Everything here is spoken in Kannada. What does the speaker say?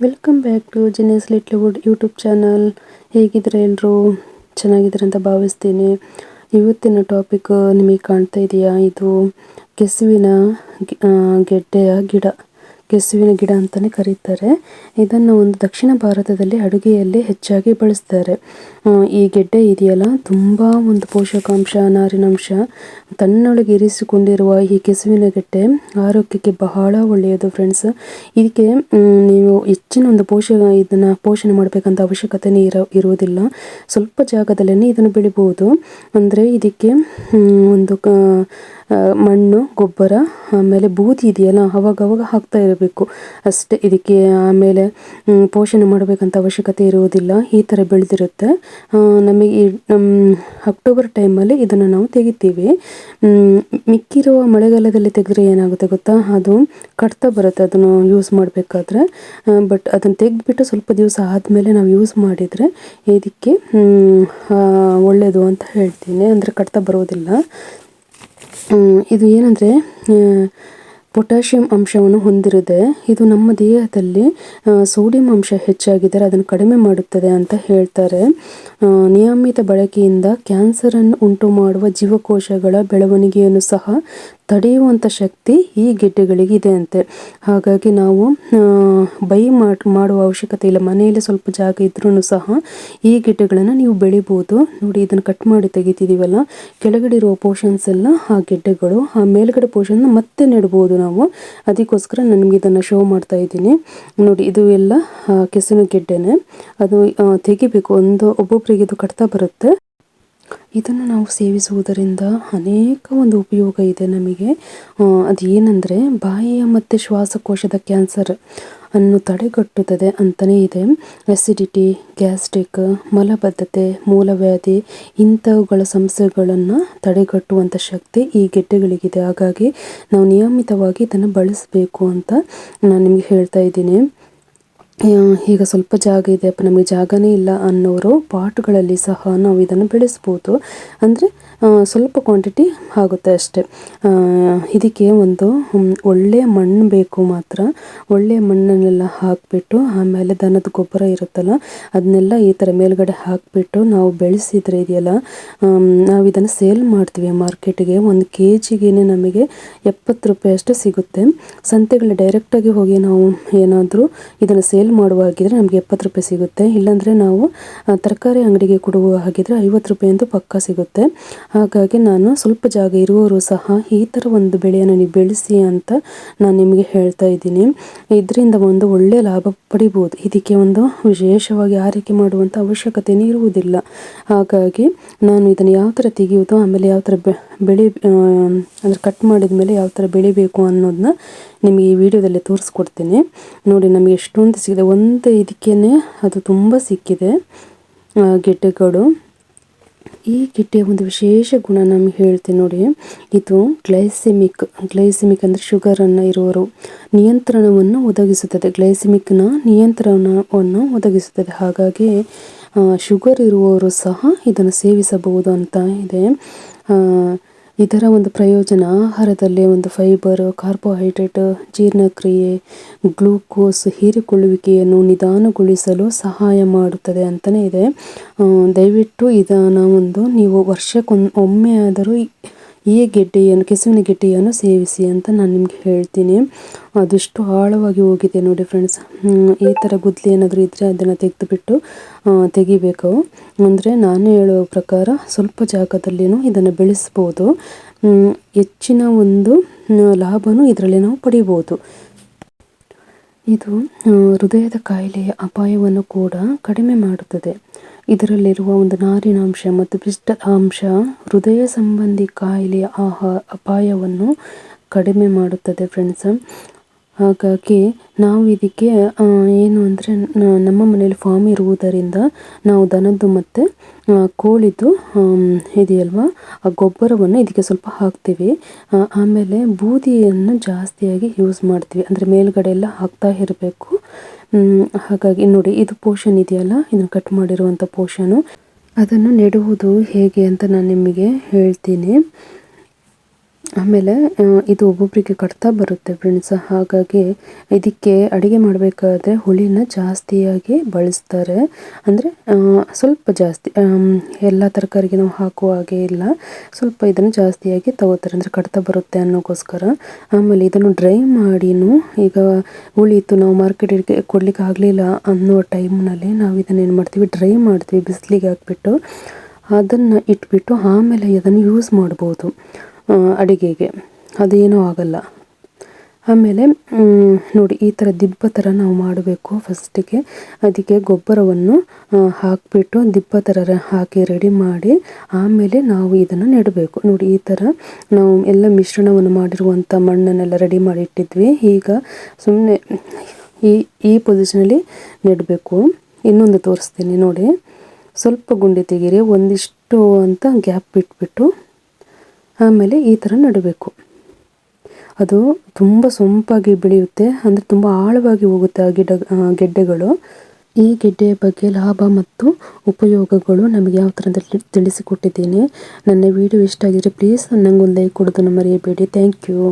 ವೆಲ್ಕಮ್ ಬ್ಯಾಕ್ ಟು ಜಿನೇಸ್ ಲಿಟ್ಲಿವುಡ್ ಯೂಟ್ಯೂಬ್ ಚಾನಲ್ ಹೇಗಿದ್ರೆ ಎಲ್ಲರೂ ಚೆನ್ನಾಗಿದ್ರೆ ಅಂತ ಭಾವಿಸ್ತೀನಿ. ಇವತ್ತಿನ ಟಾಪಿಕ್ ನಿಮಗೆ ಕಾಣ್ತಾ ಇದೆಯಾ? ಇದು ಕೆಸುವಿನ ಗೆಡ್ಡೆಯ ಗಿಡ. ಕೆಸುವಿನ ಗಿಡ ಅಂತಲೇ ಕರೀತಾರೆ. ಇದನ್ನು ಒಂದು ದಕ್ಷಿಣ ಭಾರತದಲ್ಲಿ ಅಡುಗೆಯಲ್ಲಿ ಹೆಚ್ಚಾಗಿ ಬಳಸ್ತಾರೆ. ಈ ಗೆಡ್ಡೆ ಇದೆಯಲ್ಲ? ತುಂಬ ಒಂದು ಪೋಷಕಾಂಶ ನಾರಿನಾಂಶ ತನ್ನೊಳಗೆ ಇರಿಸಿಕೊಂಡಿರುವ ಈ ಕೆಸುವಿನ ಗೆಡ್ಡೆ ಆರೋಗ್ಯಕ್ಕೆ ಬಹಳ ಒಳ್ಳೆಯದು ಫ್ರೆಂಡ್ಸ್ ಇದಕ್ಕೆ ನೀವು ಹೆಚ್ಚಿನ ಒಂದು ಪೋಷಕ, ಇದನ್ನು ಪೋಷಣೆ ಮಾಡಬೇಕಂತ ಅವಶ್ಯಕತೆನೇ ಇರೋ ಇರುವುದಿಲ್ಲ. ಸ್ವಲ್ಪ ಜಾಗದಲ್ಲೇ ಇದನ್ನು ಬೆಳಿಬಹುದು ಅಂದರೆ ಇದಕ್ಕೆ ಒಂದು ಮಣ್ಣು, ಗೊಬ್ಬರ, ಆಮೇಲೆ ಬೂದಿ ಇದೆಯಲ್ಲ, ಅವಾಗವಾಗ ಹಾಕ್ತಾ ಇರಬೇಕು. ಅಷ್ಟೇ, ಇದಕ್ಕೆ ಆಮೇಲೆ ಪೋಷಣೆ ಮಾಡಬೇಕಂತ ಅವಶ್ಯಕತೆ ಇರುವುದಿಲ್ಲ. ಈ ಥರ ಬೆಳೆದಿರುತ್ತೆ. ನಮಗೆ ಅಕ್ಟೋಬರ್ ಟೈಮಲ್ಲಿ ಇದನ್ನು ನಾವು ತೆಗಿತೀವಿ. ಮಿಕ್ಕಿರುವ ಮಳೆಗಾಲದಲ್ಲಿ ತೆಗೆದ್ರೆ ಏನಾಗುತ್ತೆ ಗೊತ್ತಾ? ಅದು ಕಟ್ತಾ ಬರುತ್ತೆ. ಅದನ್ನು ಯೂಸ್ ಮಾಡಬೇಕಾದ್ರೆ. ಬಟ್ ಅದನ್ನು ತೆಗೆದುಬಿಟ್ಟು ಸ್ವಲ್ಪ ದಿವಸ ಆದಮೇಲೆ ನಾವು ಯೂಸ್ ಮಾಡಿದರೆ ಇದಕ್ಕೆ ಒಳ್ಳೆಯದು ಅಂತ ಹೇಳ್ತೀನಿ. ಅಂದರೆ ಕಟ್ತಾ ಬರೋದಿಲ್ಲ. ಇದು ಏನಂದರೆ ಪೊಟ್ಯಾಷಿಯಂ ಅಂಶವನ್ನು ಹೊಂದಿರುತ್ತೆ. ಇದು ನಮ್ಮ ದೇಹದಲ್ಲಿ ಸೋಡಿಯಂ ಅಂಶ ಹೆಚ್ಚಾಗಿದ್ದರೆ ಅದನ್ನು ಕಡಿಮೆ ಮಾಡುತ್ತದೆ ಅಂತ ಹೇಳ್ತಾರೆ. ನಿಯಮಿತ ಬಳಕೆಯಿಂದ ಕ್ಯಾನ್ಸರನ್ನು ಉಂಟು ಮಾಡುವ ಜೀವಕೋಶಗಳ ಬೆಳವಣಿಗೆಯನ್ನು ಸಹ ತಡೆಯುವಂಥ ಶಕ್ತಿ ಈ ಗೆಡ್ಡೆಗಳಿಗೆ ಇದೆ ಅಂತೆ ಹಾಗಾಗಿ ನಾವು ಬೈ ಮಾಡುವ ಅವಶ್ಯಕತೆ ಇಲ್ಲ. ಮನೆಯಲ್ಲಿ ಸ್ವಲ್ಪ ಜಾಗ ಇದ್ರೂ ಸಹ ಈ ಗೆಡ್ಡೆಗಳನ್ನು ನೀವು ಬೆಳಿಬೋದು. ನೋಡಿ, ಇದನ್ನು ಕಟ್ ಮಾಡಿ ತೆಗಿತಿದ್ದೀವಲ್ಲ ಕೆಳಗಡೆ ಇರುವ ಪೋರ್ಷನ್ಸ್ ಎಲ್ಲ ಆ ಗೆಡ್ಡೆಗಳು, ಆ ಮೇಲ್ಗಡೆ ಪೋರ್ಷನ್ ಮತ್ತೆ ನೆಡ್ಬೋದು ನಾವು. ಅದಕ್ಕೋಸ್ಕರ ನನಗೆ ಇದನ್ನು ಶೋ ಮಾಡ್ತಾ ಇದ್ದೀನಿ. ನೋಡಿ, ಇದು ಎಲ್ಲ ಕೆಸನು ಗೆಡ್ಡೆನೆ. ಅದು ತೆಗಿಬೇಕು. ಒಂದು ಒಬ್ಬೊಬ್ಬರಿಗೆ ಇದು ಕಟ್ತಾ ಬರುತ್ತೆ. ಇದನ್ನು ನಾವು ಸೇವಿಸುವುದರಿಂದ ಅನೇಕ ಒಂದು ಉಪಯೋಗ ಇದೆ ನಮಗೆ. ಅದು ಏನಂದರೆ ಬಾಯಿಯ ಮತ್ತು ಶ್ವಾಸಕೋಶದ ಕ್ಯಾನ್ಸರ್ ಅನ್ನು ತಡೆಗಟ್ಟುತ್ತದೆ ಅಂತಲೇ ಇದೆ. ಎಸಿಡಿಟಿ ಗ್ಯಾಸ್ಟ್ರಿಕ್ ಮಲಬದ್ಧತೆ, ಮೂಲವ್ಯಾಧಿ ಇಂಥವುಗಳ ಸಮಸ್ಯೆಗಳನ್ನು ತಡೆಗಟ್ಟುವಂಥ ಶಕ್ತಿ ಈ ಗೆಡ್ಡೆಗಳಿಗಿದೆ. ಹಾಗಾಗಿ ನಾವು ನಿಯಮಿತವಾಗಿ ಇದನ್ನು ಬಳಸಬೇಕು ಅಂತ ನಾನು ನಿಮಗೆ ಹೇಳ್ತಾ ಇದ್ದೀನಿ. ಈಗ ಸ್ವಲ್ಪ ಜಾಗ ಇದೆಯಪ್ಪ ನಮಗೆ ಜಾಗನೇ ಇಲ್ಲ ಅನ್ನೋರು ಪಾಟ್ಗಳಲ್ಲಿ ಸಹ ನಾವು ಇದನ್ನು ಬೆಳೆಸ್ಬೋದು. ಅಂದರೆ ಸ್ವಲ್ಪ ಕ್ವಾಂಟಿಟಿ ಆಗುತ್ತೆ ಅಷ್ಟೆ. ಇದಕ್ಕೆ ಒಂದು ಒಳ್ಳೆಯ ಮಣ್ಣು ಬೇಕು ಮಾತ್ರ. ಒಳ್ಳೆಯ ಮಣ್ಣನ್ನೆಲ್ಲ ಹಾಕಿಬಿಟ್ಟು, ಆಮೇಲೆ ದನದ ಗೊಬ್ಬರ ಇರುತ್ತಲ್ಲ, ಅದನ್ನೆಲ್ಲ ಈ ಥರ ಮೇಲ್ಗಡೆ ಹಾಕಿಬಿಟ್ಟು ನಾವು ಬೆಳೆಸಿದ್ರೆ ಇದೆಯಲ್ಲ ನಾವು ಇದನ್ನು ಸೇಲ್ ಮಾಡ್ತೀವಿ ಮಾರ್ಕೆಟಿಗೆ. ಒಂದು ಕೆ ಜಿಗೆ ನಮಗೆ ಎಪ್ಪತ್ತು ರೂಪಾಯಿ ಅಷ್ಟು ಸಿಗುತ್ತೆ. ಸಂತೆಗಳ ಡೈರೆಕ್ಟಾಗಿ ಹೋಗಿ ನಾವು ಏನಾದರೂ ಇದನ್ನು ಸೇಲ್ ಮಾಡುವಾಗಿದ್ರೆ ನಮಗೆ ಎಪ್ಪತ್ತು ರೂಪಾಯಿ ಸಿಗುತ್ತೆ. ಇಲ್ಲಾಂದರೆ ನಾವು ತರಕಾರಿ ಅಂಗಡಿಗೆ ಕೊಡುವ ಹಾಗಿದ್ರೆ ಐವತ್ತು ರೂಪಾಯಿ ಅಂತೂ ಪಕ್ಕ ಸಿಗುತ್ತೆ. ಹಾಗಾಗಿ ನಾನು ಸ್ವಲ್ಪ ಜಾಗ ಇರುವವರು ಸಹ ಈ ಥರ ಒಂದು ಬೆಳೆಯನ್ನು ನೀವು ಬೆಳೆಸಿ ಅಂತ ನಾನು ನಿಮಗೆ ಹೇಳ್ತಾ ಇದ್ದೀನಿ. ಇದರಿಂದ ಒಂದು ಒಳ್ಳೆಯ ಲಾಭ ಪಡಿಬೋದು. ಇದಕ್ಕೆ ಒಂದು ವಿಶೇಷವಾಗಿ ಆರೈಕೆ ಮಾಡುವಂಥ ಅವಶ್ಯಕತೆಯೇ ಇರುವುದಿಲ್ಲ ಹಾಗಾಗಿ ನಾನು ಇದನ್ನು ಯಾವ ಥರ ತೆಗೆಯೋದು ಆಮೇಲೆ ಯಾವ ಥರ ಬೆಳೆ ಅಂದರೆ ಕಟ್ ಮಾಡಿದ ಮೇಲೆ ಯಾವ ಥರ ಬೆಳಿಬೇಕು ಅನ್ನೋದನ್ನ ನಿಮಗೆ ಈ ವಿಡಿಯೋದಲ್ಲಿ ತೋರಿಸ್ಕೊಡ್ತೀನಿ. ನೋಡಿ ನಮಗೆ ಎಷ್ಟೊಂದು ಸಿಗಿದೆ ಒಂದು ಇದಕ್ಕೇ ಅದು ತುಂಬ ಸಿಕ್ಕಿದೆ. ಗೆಡ್ಡೆಗಳು ಈ ಗಿಡ್ಡೆಯ ಒಂದು ವಿಶೇಷ ಗುಣ ನಾನು ಹೇಳ್ತೀನಿ ನೋಡಿ. ಇದು ಗ್ಲೈಸಿಮಿಕ್ ಗ್ಲೈಸಿಮಿಕ್ ಅಂದರೆ ಶುಗರನ್ನು ಇರುವರು ನಿಯಂತ್ರಣವನ್ನು ಒದಗಿಸುತ್ತದೆ. ಗ್ಲೈಸಿಮಿಕ್ನ ನಿಯಂತ್ರಣವನ್ನು ಒದಗಿಸುತ್ತದೆ. ಹಾಗಾಗಿ ಶುಗರ್ ಇರುವವರು ಸಹ ಇದನ್ನು ಸೇವಿಸಬಹುದು ಅಂತ ಇದೆ. ಇದರ ಒಂದು ಪ್ರಯೋಜನ, ಆಹಾರದಲ್ಲಿ ಒಂದು ಫೈಬರ್ ಕಾರ್ಬೋಹೈಡ್ರೇಟ್ ಜೀರ್ಣಕ್ರಿಯೆ ಗ್ಲೂಕೋಸ್ ಹೀರಿಕೊಳ್ಳುವಿಕೆಯನ್ನು ನಿಧಾನಗೊಳಿಸಲು ಸಹಾಯ ಮಾಡುತ್ತದೆ ಅಂತಲೇ ಇದೆ. ದಯವಿಟ್ಟು ಇದನ್ನು ಒಂದು ನೀವು ವರ್ಷಕ್ಕೊಮ್ಮೆ ಆದರೂ ಈ ಗೆಡ್ಡೆಯನ್ನು, ಕೆಸುವಿನ ಗೆಡ್ಡೆಯನ್ನು ಸೇವಿಸಿ ಅಂತ ನಾನು ನಿಮಗೆ ಹೇಳ್ತೀನಿ. ಅದೆಷ್ಟು ಆಳವಾಗಿ ಹೋಗಿದೆ ನೋಡಿ ಫ್ರೆಂಡ್ಸ್ ಈ ಥರ ಗುದ್ಲಿ ಏನಾದರೂ ಇದ್ದರೆ ಅದನ್ನು ತೆಗೆದುಬಿಟ್ಟು ತೆಗಿಬೇಕು. ಅಂದರೆ ನಾನು ಹೇಳುವ ಪ್ರಕಾರ ಸ್ವಲ್ಪ ಜಾಗದಲ್ಲಿನೂ ಇದನ್ನು ಬೆಳೆಸ್ಬೋದು. ಹೆಚ್ಚಿನ ಒಂದು ಲಾಭನೂ ಇದರಲ್ಲಿ ನಾವು ಪಡಿಬೋದು. ಇದು ಹೃದಯದ ಕಾಯಿಲೆಯ ಅಪಾಯವನ್ನು ಕೂಡ ಕಡಿಮೆ ಮಾಡುತ್ತದೆ. ಇದರಲ್ಲಿರುವ ಒಂದು ನಾರಿನಾಂಶ ಮತ್ತು ಪಿಷ್ಟ ಅಂಶ ಹೃದಯ ಸಂಬಂಧಿ ಕಾಯಿಲೆಯ ಆಹಾ ಅಪಾಯವನ್ನು ಕಡಿಮೆ ಮಾಡುತ್ತದೆ ಫ್ರೆಂಡ್ಸ್ ಹಾಗಾಗಿ ನಾವು ಇದಕ್ಕೆ ಏನು ಅಂದರೆ ನಮ್ಮ ಮನೆಯಲ್ಲಿ ಫಾರ್ಮ್ ಇರುವುದರಿಂದ ನಾವು ದನದ್ದು ಮತ್ತು ಕೋಳಿದು ಇದೆಯಲ್ವಾ, ಆ ಗೊಬ್ಬರವನ್ನು ಇದಕ್ಕೆ ಸ್ವಲ್ಪ ಹಾಕ್ತೀವಿ. ಆಮೇಲೆ ಬೂದಿಯನ್ನು ಜಾಸ್ತಿಯಾಗಿ ಯೂಸ್ ಮಾಡ್ತೀವಿ. ಅಂದರೆ ಮೇಲ್ಗಡೆ ಎಲ್ಲ ಹಾಕ್ತಾ ಇರಬೇಕು. ಹಾಗಾಗಿ ನೋಡಿ, ಇದು ಪೋಷನ್ ಇದೆಯಲ್ಲ? ಇದನ್ನು ಕಟ್ ಮಾಡಿರುವಂಥ ಪೋರ್ಷನ್ ಅದನ್ನು ನೆಡುವುದು ಹೇಗೆ ಅಂತ ನಾನು ನಿಮಗೆ ಹೇಳ್ತೀನಿ. ಆಮೇಲೆ ಇದು ಒಬ್ಬೊಬ್ಬರಿಗೆ ಕಟ್ತಾ ಬರುತ್ತೆ ಫ್ರೆಂಡ್ಸ್. ಹಾಗಾಗಿ ಇದಕ್ಕೆ ಅಡುಗೆ ಮಾಡಬೇಕಾದ್ರೆ ಹುಳಿನ ಜಾಸ್ತಿಯಾಗಿ ಬಳಸ್ತಾರೆ. ಅಂದರೆ ಸ್ವಲ್ಪ ಜಾಸ್ತಿ ಎಲ್ಲ ತರಕಾರಿಗೆ ನಾವು ಹಾಕುವ ಹಾಗೆ ಇಲ್ಲ. ಸ್ವಲ್ಪ ಇದನ್ನು ಜಾಸ್ತಿಯಾಗಿ ತಗೋತಾರೆ. ಅಂದರೆ ಕಟ್ತಾ ಬರುತ್ತೆ ಅನ್ನೋಕ್ಕೋಸ್ಕರ ಆಮೇಲೆ ಇದನ್ನು ಡ್ರೈ ಮಾಡಿನೂ ಈಗ ಹುಳಿ ಇತ್ತು, ನಾವು ಮಾರ್ಕೆಟಿಗೆ ಕೊಡ್ಲಿಕ್ಕೆ ಆಗಲಿಲ್ಲ ಅನ್ನೋ ಟೈಮ್ನಲ್ಲಿ ನಾವು ಇದನ್ನು ಏನು ಮಾಡ್ತೀವಿ? ಡ್ರೈ ಮಾಡ್ತೀವಿ, ಬಿಸಿಲಿಗೆ ಹಾಕ್ಬಿಟ್ಟು ಅದನ್ನು ಇಟ್ಬಿಟ್ಟು ಆಮೇಲೆ ಅದನ್ನು ಯೂಸ್ ಮಾಡ್ಬೋದು. ಅಡಿಗೆಗೆ. ಅದೇನೂ ಆಗಲ್ಲ. ಆಮೇಲೆ ನೋಡಿ, ಈ ಥರ ದಿಬ್ಬ ಥರ ನಾವು ಮಾಡಬೇಕು. ಫಸ್ಟಿಗೆ ಅದಕ್ಕೆ ಗೊಬ್ಬರವನ್ನು ಹಾಕಿಬಿಟ್ಟು ದಿಬ್ಬ ಥರ ಹಾಕಿ ರೆಡಿ ಮಾಡಿ, ಆಮೇಲೆ ನಾವು ಇದನ್ನು ನೆಡಬೇಕು. ನೋಡಿ, ಈ ಥರ ನಾವು ಎಲ್ಲ ಮಿಶ್ರಣವನ್ನು ಮಾಡಿರುವಂಥ ಮಣ್ಣನ್ನೆಲ್ಲ ರೆಡಿ ಮಾಡಿ ಇಟ್ಟಿದ್ವಿ. ಈಗ ಸುಮ್ಮನೆ ಈ ಈ ಪೊಸಿಷನಲ್ಲಿ ನೆಡಬೇಕು. ಇನ್ನೊಂದು ತೋರಿಸ್ತೀನಿ ನೋಡಿ. ಸ್ವಲ್ಪ ಗುಂಡಿ ತೆಗೀರಿ. ಒಂದಿಷ್ಟು ಅಂತ ಗ್ಯಾಪ್ ಬಿಟ್ಬಿಟ್ಟು ಆಮೇಲೆ ಈ ಥರ ನೆಡಬೇಕು. ಅದು ತುಂಬ ಸೊಂಪಾಗಿ ಬೆಳೆಯುತ್ತೆ, ಅಂದರೆ ತುಂಬ ಆಳವಾಗಿ ಹೋಗುತ್ತೆ ಆ ಗಿಡ ಗೆಡ್ಡೆಗಳು. ಈ ಗೆಡ್ಡೆಯ ಬಗ್ಗೆ ಲಾಭ ಮತ್ತು ಉಪಯೋಗಗಳು ನಮಗೆ ಯಾವ ಥರದಲ್ಲಿ ತಿಳಿಸಿಕೊಟ್ಟಿದ್ದೀನಿ. ನನ್ನ ವಿಡಿಯೋ ಇಷ್ಟ ಆಗಿದ್ರೆ ಪ್ಲೀಸ್ ನನಗೊಂದು ಲೈಕ್ ಕೊಡೋದನ್ನು ಮರೆಯಬೇಡಿ. Thank you.